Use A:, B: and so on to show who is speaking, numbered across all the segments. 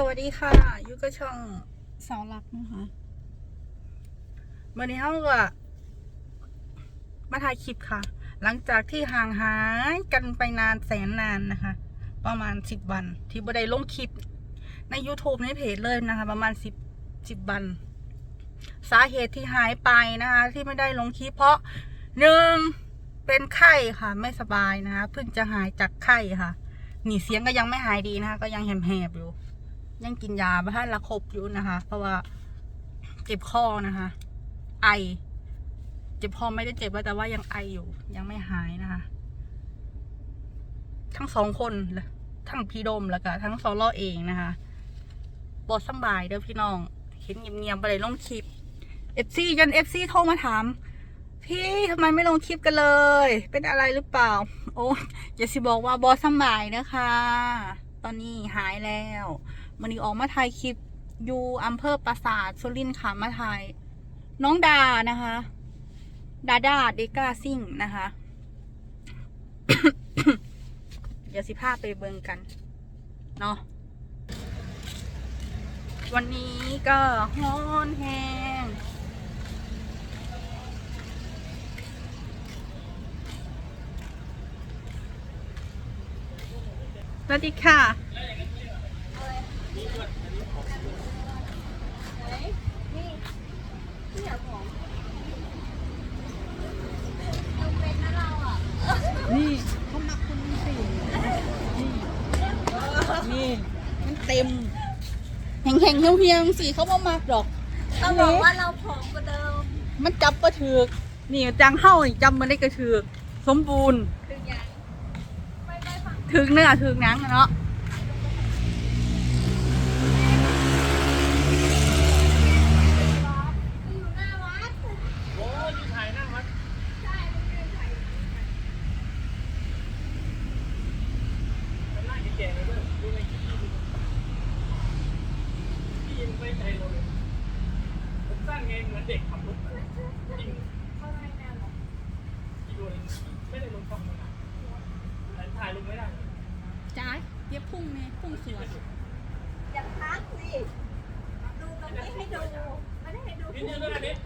A: สวัสดีค่ะยุก็ช่องสาวรักนะคะวันนี้เขาก็มาถ่ายคลิปค่ะ หลังจากที่ห่างหายกันไปนานแสนนานนะคะ ประมาณสิบวัน ที่บ่ได้ลงคลิป ใน YouTube ในเพจเลยนะคะ ประมาณสิบสิบวัน สาเหตุที่หายไปนะคะ ที่ไม่ได้ลงคลิปเพราะหนึ่งเป็นไข้ค่ะ ไม่สบายนะคะเพิ่งจะหายจากไข้ค่ะ หนีเสียงก็ยังไม่หายดีนะคะ ก็ยังแหบๆอยู่ ยังกินยาบ้านละครบอยู่นะคะ เพราะว่าเจ็บคอนะคะ ไอ เจ็บคอไม่ได้เจ็บแต่ว่ายังไออยู่ ยังไม่หายนะคะ ทั้งสองคนทั้งพี่ดมแล้วก็ทั้งซอลอเองนะคะบอสบายเด้อพี่น้องเห็นเงียบๆไปเลยลงคลิปเอฟซียันเอฟซีโทรมาถามพี่ทำไมไม่ลงคลิปกันเลย เป็นอะไรหรือเปล่า โอ้อย่าสิบอกว่าบอสำบายนะคะ ตอนนี้หายแล้ว วันนี้ออกมาถ่ายคลิปอยู่อำเภอปราสาทสุรินทร์ค่ะมาถ่าย น้องดานะคะ ดาดาเดกาซิ่งนะคะ เดี๋ยวสิพาไปเบิงกันเนาะวันนี้ก็ฮ้อนแหงสวัสดีค่ะ นี่เขามักคุณสินี่นี่มันเต็มแห่งแห่งๆเฮี้ยวเฮี้ยวๆสิเขาบ่มักดอก
B: ต้องบอกว่าเราผอมกว่าเดิม
A: มันจับประถือกนี่จังเฮ้านี่จำมันได้กระถือกสมบูรณ์
B: คือยังไม่ไม่ฟัง
A: ถึงเนื้อถึงหนังอะเนาะ
B: อยู่หน้าวัด
C: โอ้ยยืนถ่ายหน้าวัด
B: ใช่มันยืนถ่ายอยู่
C: เป็นหน้าแก่ๆเลยเว้ยดูในคลิปที่ดูพี่ยังไม่ใจเราเลยผมสร้างไงเหมือนเด็กขับรถอะจริง
B: เข้าในแนวหรอ
C: พี่ดูเลยไม่ได้ลงช่องมันอะแต่ถ่ายลงไม่ได้เลย
A: จ้าเย็บ พุ่งเนี่ยพุ่งสวน
B: อย่าพักสิดูตรงนี้ให้ดูไม่ได้ให้ดู
C: นิดเดียวด้วยกันนิด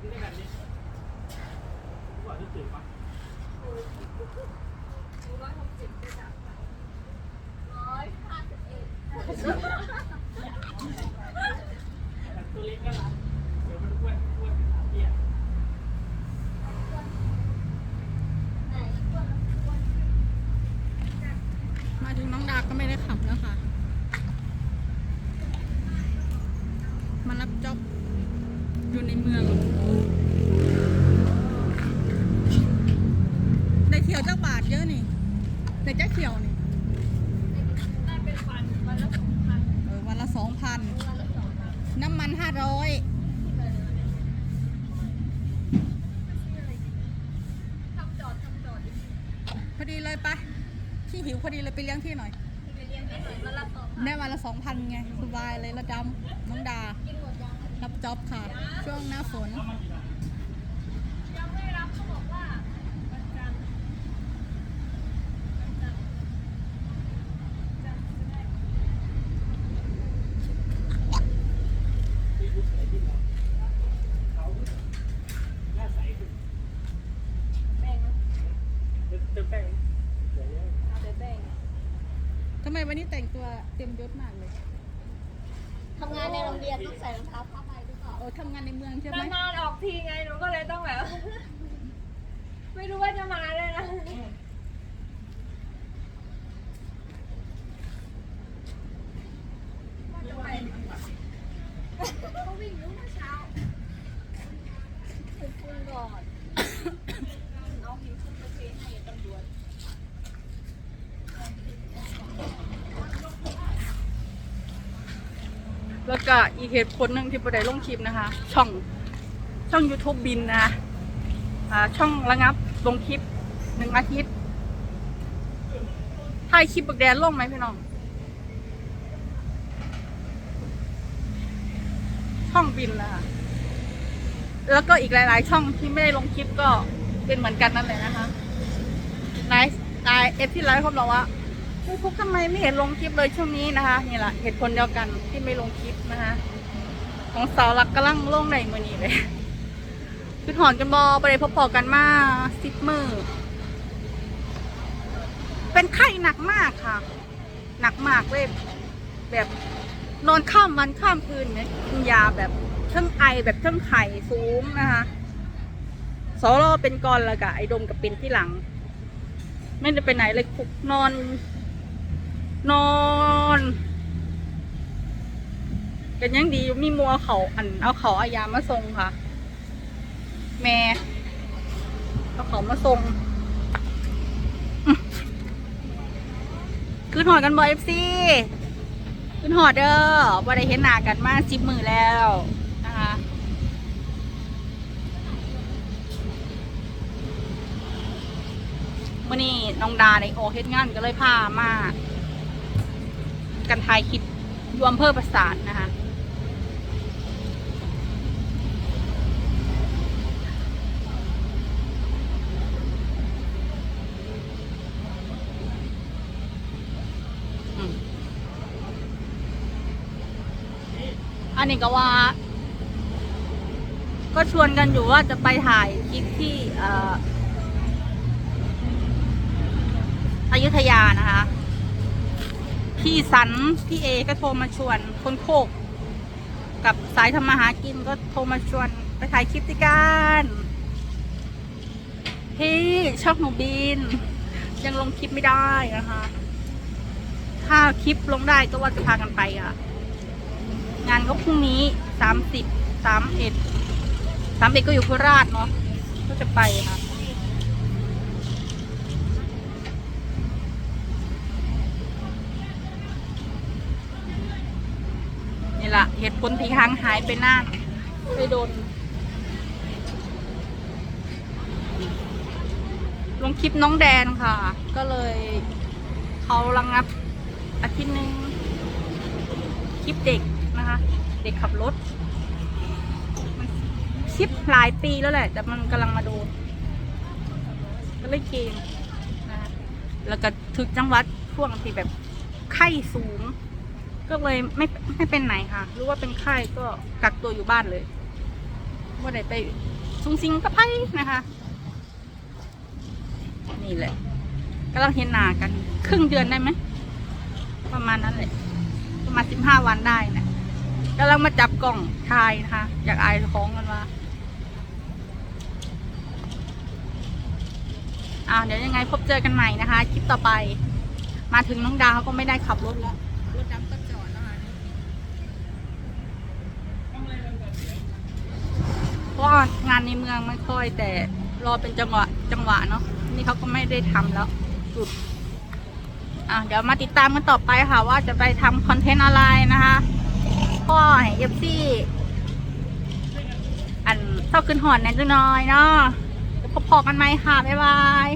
C: นิดเดียวกันนิดก่อนที่ตื่นปะ
B: ดูร้อยหกสิบไปจากไหนร้อยห้าสิบเอ็ด
C: แต่ตัวเล็กก็รักเดี๋ยวมันอ้วนอ้วนขาเตี้ย
B: ไหนอ้วนอ้วน
A: มาถึงน้องดา ก็ไม่ได้ขับแล้วค่ะ มารับจ็อบอยู่ในเมือง ได้เที่ยวเจ้าบาทเยอะนี่ได้จ้าเที่ยวนี่
B: ได้เป็นวันวันละสองพัน
A: เออวันละสองพัน
B: น้ำ
A: มันห้าร้อยพอดีเลยไปที่หิวพอดีเลยไปเลี้ยงที่หน่อย
B: ได้
A: วันละสองพันไงสบายเลยระดำน้องดารับจ็อบค่ะ ช่วงหน้าฝน
B: ยังไม่รับเขาบอกว่าวันจันทร์วันจันทร์จันทร์จะได้
C: ที่รู้สึกที่มองเขาหน้าใสขึ้น
B: แบ่งนะ
C: เติมแป้งเดี๋ยวนี้
B: เอาเดี๋ยวแบ่ง
A: ทำ ไมวันนี้แต่งตัวเต็มยศมากเลย
B: ทำงานในโรงเรียนต้องใส่รองเท้าผ้าใบหรือเปล่า
A: โอ้ทำงานในเมืองใช่ไหม
B: นานๆออกทีไงหนูก็เลยต้องแบบ ไม่รู้ว่าจะมาเลยนะว่าจะไปเขาวิ่งอยู่เมื่อเช้าถึงคุณก่อน เอาหิวขึ้นไปเทให้ตำรวจ
A: แล้วก็อีกเหตุผลหนึ่งที่ประเดลงคลิปนะคะ ช่องช่อง YouTube บินนะอ่าช่องระงับลงคลิปหนึ่งอาทิตย์ถ่ายคลิปบักแดนลงไหมพี่น้อง ช่องบินนะคะแล้วก็อีกหลาย ๆ ช่องที่ไม่ได้ลงคลิปก็เป็นเหมือนกันนั่นแหละนะคะนายนายเอฟที่ไลฟ์เขาบอกว่า ยูทูบทำไมไม่เห็นลงคลิปเลยช่วงนี้นะคะ นี่แหละเหตุผลเดียวกันที่ไม่ลงคลิปนะคะ ของสาวหลักกำลังลงในมือนี้เลยคือถอนกันบอไปเลยพอๆกันมาสิบมือเป็นไข้หนักมากค่ะ หนักมากเลยแบบนอนข้ามวันข้ามคืนเนี่ยกินยาแบบเทั้งไอแบบเทั้งไข่สูงนะคะสอรอเป็นกรแล้วกะไอดมกับเป็นที่หลัง ไม่ได้ไปไหนเลยคุกนอน นอนกันยังดีมีมัวเขาอันเอาเขาอายามาส่งค่ะ แม่เอาเขามาส่งขึ้นหอดกันบอยเอฟซีขึ้นหอดเด้อบ่ได้เห็นหน้ากันมาสิบมือแล้วนะคะมื่อนี้น้องดาในโอเฮ็ดงานก็เลยพามา กันทายคิดรวมเพิ่มประสานนะคะอันนี้ก็ว่า ก็ชวนกันอยู่ว่าจะไปถ่ายคลิปที่อออยุธยานะคะ พี่สันพี่เอก็โทรมาชวนคนโคก กับสายทำมาหากินก็โทรมาชวนไปถ่ายคลิปด้วยกันพี่ชอบหนูบิน ยังลงคลิปไม่ได้นะคะ ถ้าคลิปลงได้ก็ว่าจะพากันไปอะ งานก็พรุ่งนี้สามสิบสามเอ็ดสามเอ็ดก็อยู่โคราชเนาะก็จะไปค่ะ นี่แหละ เหตุผลที่ค้างหายไปนานไปโดน ลงคลิปน้องแดนค่ะ ก็เลยเขาระงงับอาทิตย์หนึ่งคลิปเด็กนะคะ เด็กขับรถคลิปหลายปีแล้วแหละ แต่มันกำลังมาโดนก็เลยเกมนะคะแล้วก็ถึกจังหวัดช่วงที่แบบไข้สูง ก็เลยไม่ไม่เป็นไหนค่ะ รู้ว่าเป็นไข้ก็กักตัวอยู่บ้านเลยว่าไหนไปซุงซิงกับไพ่นะคะ นี่แหละกำลังเห็นหนากัน ครึ่งเดือนได้ไหม ประมาณนั้นเลยประมาณสิบห้าวันได้นะกำลังมาจับกล่องทายนะคะอยากอายของกันว่าอ่าเดี๋ยวยังไงพบเจอกันใหม่นะคะ คลิปต่อไป มาถึงน้องดาวเขาก็ไม่ได้ขับรถแล้ว รถดำก็จอดแล้วค่ะ เพราะว่างานในเมืองไม่ค่อยแต่รอเป็นจังหวะจังหวะเนาะนี่เขาก็ไม่ได้ทำแล้วหยุดอะเดี๋ยวมาติดตามกันต่อไปค่ะ ว่าจะไปทำคอนเทนต์อะไรนะคะพ่อให้เอฟซี่อันเท่าขึ้นหอนแน่จังน้อยเนาะเดี๋ยวพบกันไหมค่ะ บ๊ายบาย